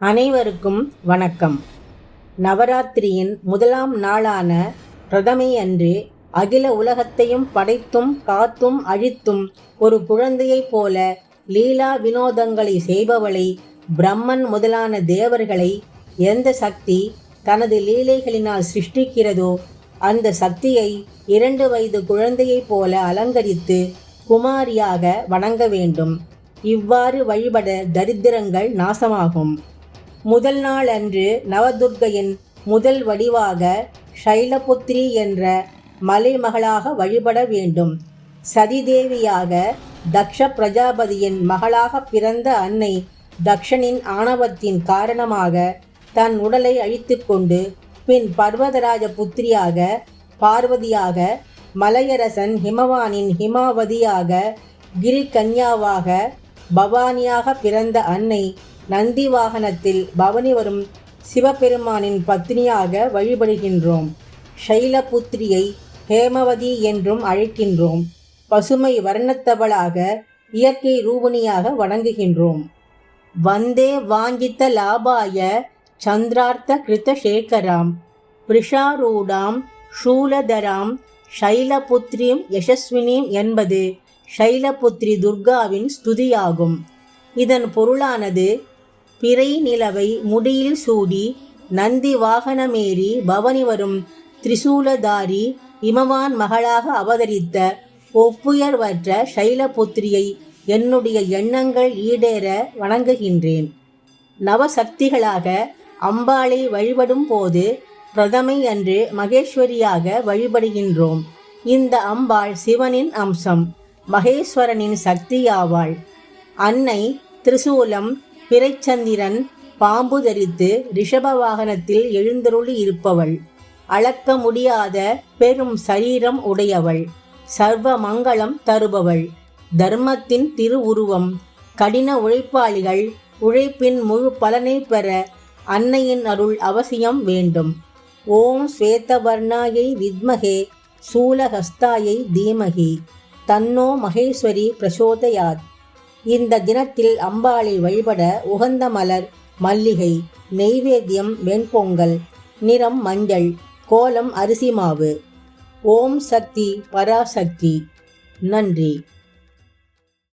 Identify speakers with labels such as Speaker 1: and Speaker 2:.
Speaker 1: அனைவருக்கும் வணக்கம். நவராத்திரியின் முதலாம் நாளான பிரதமை அன்று அகில உலகத்தையும் படைத்தும் காத்தும் அழித்தும் ஒரு குழந்தையைப் போல லீலா வினோதங்களை செய்பவளை பிரம்மன் முதலான தேவர்களை எந்த சக்தி தனது லீலைகளினால் சிருஷ்டிக்கிறதோ அந்த சக்தியை இரண்டு வயது குழந்தையைப் போல அலங்கரித்து குமாரியாக வணங்க வேண்டும். இவ்வாறு வழிபட தரித்திரங்கள் நாசமாகும். முதல் நாள் அன்று நவதுர்க்கையின் முதல் வடிவாக ஷைலபுத்ரி என்ற மலைமகளாக வழிபட வேண்டும். சதிதேவியாக தக்ஷ பிரஜாபதியின் மகளாக பிறந்த அன்னை தக்ஷனின் ஆணவத்தின் காரணமாக தன் உடலை அழித்துக்கொண்டு பின் பர்வதராஜ புத்திரியாக பார்வதியாக மலையரசன் ஹிமவானின் ஹிமாவதியாக கிரிகன்யாவாக பவானியாக பிறந்த அன்னை நந்தி வாகனத்தில் பவனி வரும் சிவபெருமானின் பத்னியாக வழிபடுகின்றோம். ஷைலபுத்திரியை ஹேமவதி என்றும் அழைக்கின்றோம். பசுமை வர்ணத்தவளாக இயற்கை ரூபணியாக வணங்குகின்றோம். வந்தே வாஞ்சித்த லாபாய சந்திரார்த்த கிருதசேகராம் பிரிஷாரூடாம் ஷூலதராம் ஷைலபுத்ரியும் யசஸ்வினியும் என்பது ஷைலபுத்ரி துர்காவின் ஸ்துதியாகும். இதன் பொருளானது பிறை நிலவை முடியில் சூடி நந்தி வாகனமேறி பவனி வரும் திரிசூலதாரி இமவான் மகளாக அவதரித்த ஒப்புயர்வற்ற ஷைலபுத்திரியை என்னுடைய எண்ணங்கள் ஈடேற வணங்குகின்றேன். நவசக்திகளாக அம்பாளை வழிபடும் போது பிரதமை அன்று மகேஸ்வரியாக வழிபடுகின்றோம். இந்த அம்பாள் சிவனின் அம்சம். மகேஸ்வரனின் சக்தியாவாள் அன்னை திரிசூலம் பிறைச்சந்திரன் பாம்பு தரித்து ரிஷப வாகனத்தில் எழுந்தருளி இருப்பவள். அளக்க முடியாத பெரும் சரீரம் உடையவள். சர்வ மங்களம் தருபவள். தர்மத்தின் திருவுருவம் கடின உழைப்பாளிகள் உழைப்பின் முழு பலனை பெற அன்னையின் அருள் அவசியம் வேண்டும். ஓம் ஸ்வேதவர்ணாயை வித்மகே சூலஹஸ்தாயை தீமகி தன்னோ மகேஸ்வரி பிரசோதயாத். இந்த தினத்தில் அம்பாளை வழிபட உகந்த மலர் மல்லிகை நெய்வேத்தியம் வெண்பொங்கல் நிறம் மஞ்சள் கோலம் அரிசி மாவு. ஓம் சக்தி பராசக்தி. நன்றி.